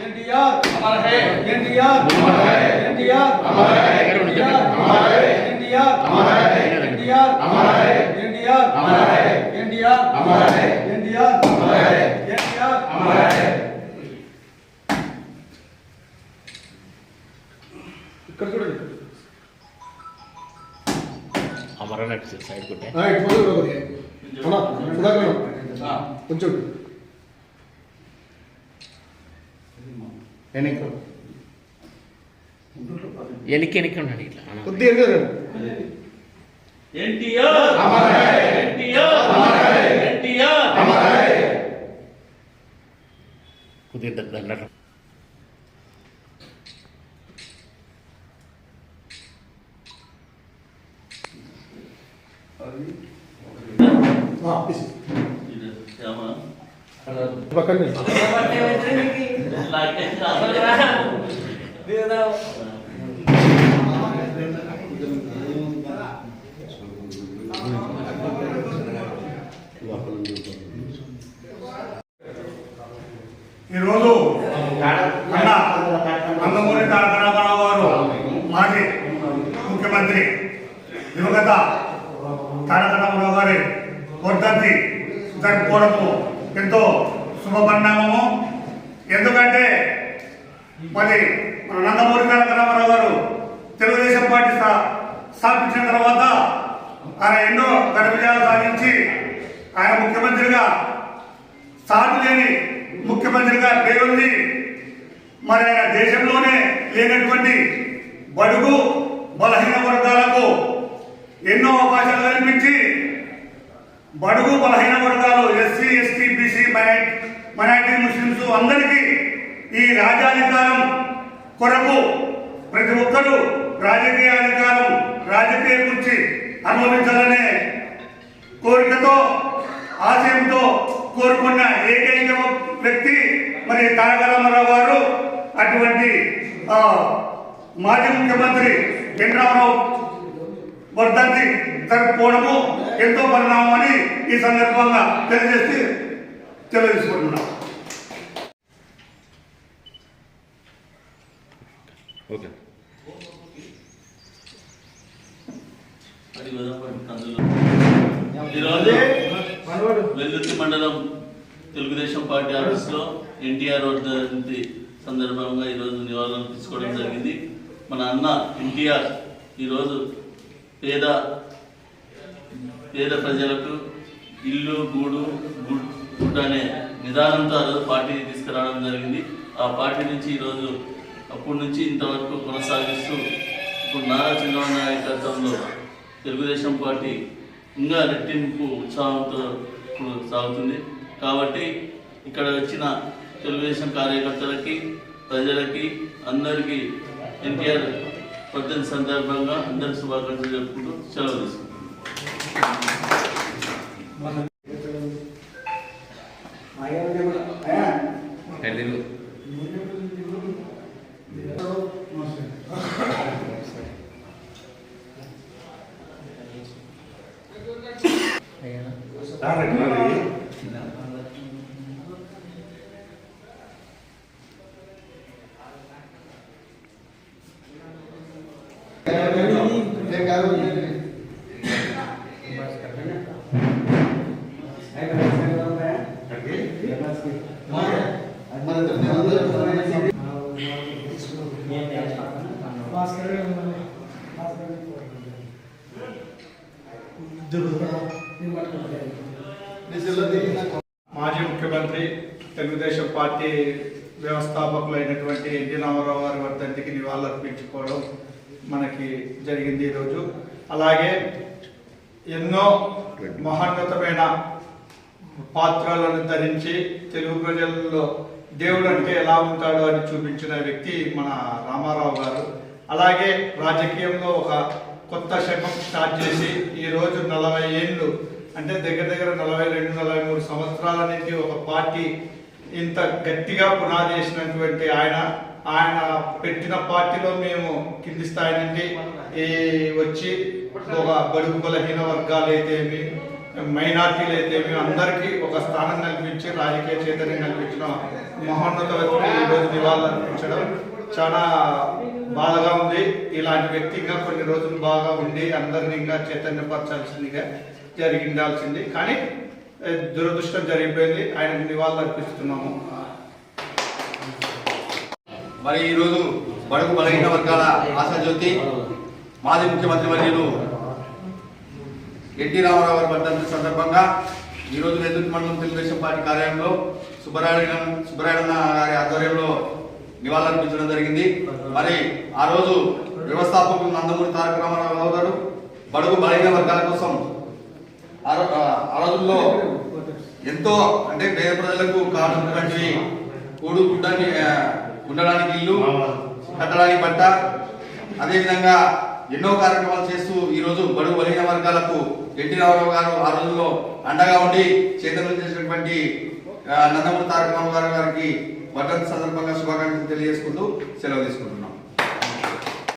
NDR हमारा है NDR हमारा है एनडीआर हमारा है एनडीआर हमारा है एनडीआर हमारा है एनडीआर हमारा है एनडीआर हमारा है एनडीआर हमारा है एनडीआर हमारा है एनडीआर हमारा है कर दो ಮರಣ ಸೈಡ್ ಕೊಟ್ಟೆ కొంచెం వెనక వెనక వెనక ఉన్నాడు ఇట్లా కొద్ది ఎన్టీఆర్ ఎన్టీఆర్ కొద్దిగా దగ్గర దండరా పక్కన. ఈరోజు అన్న నందమూరి తారక రామారావు గారు మాజీ ముఖ్యమంత్రి దివంగత తారక రామారావు గారి వర్ధంతి జరుపుకోవడము ఎంతో శుభపరిణామము. ఎందుకంటే మరి మన నందమూరి తారక గారు తెలుగుదేశం పార్టీ స్థా- స్థాపించిన తర్వాత ఆయన ఎన్నో ఘన విజయాలు సాధించి ఆయన ముఖ్యమంత్రిగా సాటి లేని ముఖ్యమంత్రిగా పేరుంది. మరి ఆయన దేశంలోనే లేనటువంటి బడుగు బలహీన వర్గాలకు ఎన్నో అవకాశాలు బడుగు బలహీన వర్గాలు SC ST BC minority Muslims అందరికీ ఈ రాజ్యాధికారం కొరకు ప్రతి ఒక్కరూ రాజకీయ అధికారం రాజకీయ గురించి అనుభవించాలనే కోరికతో ఆశయంతో కోరుకున్న ఏకైక వ్యక్తి మరి తారక రామారావు గారు అటువంటి మాజీ ముఖ్యమంత్రి చంద్రబాబు వర్ధంతి జరుపుకోవడము ఎంతో పరిణామం అని ఈ సందర్భంగా తెలియజేసి తెలియజేసుకుంటున్నాం. ఓకే. ఈరోజు వెల్లుత్తి మండలం తెలుగుదేశం పార్టీ ఆఫీస్లో ఎన్టీఆర్ వర్ధంతి సందర్భంగా ఈరోజు నివాళులు తీసుకోవడం జరిగింది. మన అన్న ఎన్టీఆర్ ఈరోజు పేద పేద ప్రజలకు ఇల్లు గూడు గుడ్ గుడ్డ అనే నిదానంతో ఆ రోజు పార్టీ తీసుకురావడం జరిగింది. ఆ పార్టీ నుంచి ఈరోజు అప్పటి నుంచి ఇంతవరకు కొనసాగిస్తూ ఇప్పుడు నారా చంద్రబాబు నాయకత్వంలో తెలుగుదేశం పార్టీ ఇంకా రెట్టింపు ఉత్సాహంతో ఇప్పుడు సాగుతుంది. కాబట్టి ఇక్కడ వచ్చిన తెలుగుదేశం కార్యకర్తలకి ప్రజలకి అందరికీ ఎన్టీఆర్ పద్దెనిమిది సందర్భంగా అందరి శుభాకాంక్షలు జరుపుకుంటూ సెలవు తీసుకుంటాం Dale. మాజీ ముఖ్యమంత్రి తెలుగుదేశం పార్టీ వ్యవస్థాపకులైనటువంటి ఎన్టీ రామారావు గారి వర్ధంతికి నివాళులర్పించుకోవడం మనకి జరిగింది ఈరోజు అలాగే ఎన్నో మహోన్నతమైన పాత్రలను ధరించి తెలుగు ప్రజల్లో దేవుడు అంటే ఎలా ఉంటాడో అని చూపించిన వ్యక్తి మన రామారావు గారు. అలాగే రాజకీయంలో ఒక కొత్త శకం స్టార్ట్ చేసి ఈరోజు నలభై ఏళ్ళు అంటే దగ్గర దగ్గర నలభై రెండు నలభై మూడు సంవత్సరాల నుంచి ఒక పార్టీ ఇంత గట్టిగా పునాది వేసినటువంటి ఆయన ఆయన పెట్టిన పార్టీలో మేము కింది స్థాయి నుండి ఈ వచ్చి ఒక బడుగు బలహీన వర్గాలు అయితేమి మైనార్టీలు అయితేమి అందరికీ ఒక స్థానం కల్పించి రాజకీయ చైతన్యం కల్పించిన మహోన్నత వ్యక్తికి ఈరోజు నివాళులు అర్పించడం చాలా బాధగా ఉంది. ఇలాంటి వ్యక్తి కొన్ని రోజులు బాగా ఉండి అందరిని ఇంకా చైతన్యపరచాల్సిందిగా జరిగిండాల్సింది. కానీ దురదృష్టం జరిగిపోయింది. ఆయనకు నివాళులు అర్పిస్తున్నాము. మరి ఈరోజు బడుగు బలహీన వర్గాల ఆశాజ్యోతి మాజీ ముఖ్యమంత్రి వర్యులు ఎన్టీ రామారావు గారి వర్ధంతి సందర్భంగా ఈరోజు నెల్లూరు మండలం తెలుగుదేశం పార్టీ కార్యాలయంలో సుబ్బరాయణ సుబ్బరాయణ గారి ఆధ్వర్యంలో నివాళులర్పించడం జరిగింది. మరి ఆ రోజు వ్యవస్థాపకులు నందమూరి తారక రామారావు గారు బడుగు బలహీన వర్గాల కోసం ఆ రోజుల్లో ఎంతో అంటే పేద ప్రజలకు కావాల్సినటువంటివి కూడు గుడ్డని ఉండడానికి ఇల్లు కట్టడానికి బట్ట. అదేవిధంగా ఎన్నో కార్యక్రమాలు చేస్తూ ఈరోజు బడుగు బలహీన వర్గాలకు ఎన్టీ రామారావు గారు ఆ రోజుల్లో అండగా ఉండి చేతనం చేసినటువంటి నందమూరి తారక రామారావు గారికి వర్ధంతి సందర్భంగా శుభాకాంక్షలు తెలియజేసుకుంటూ సెలవు తీసుకుంటున్నాను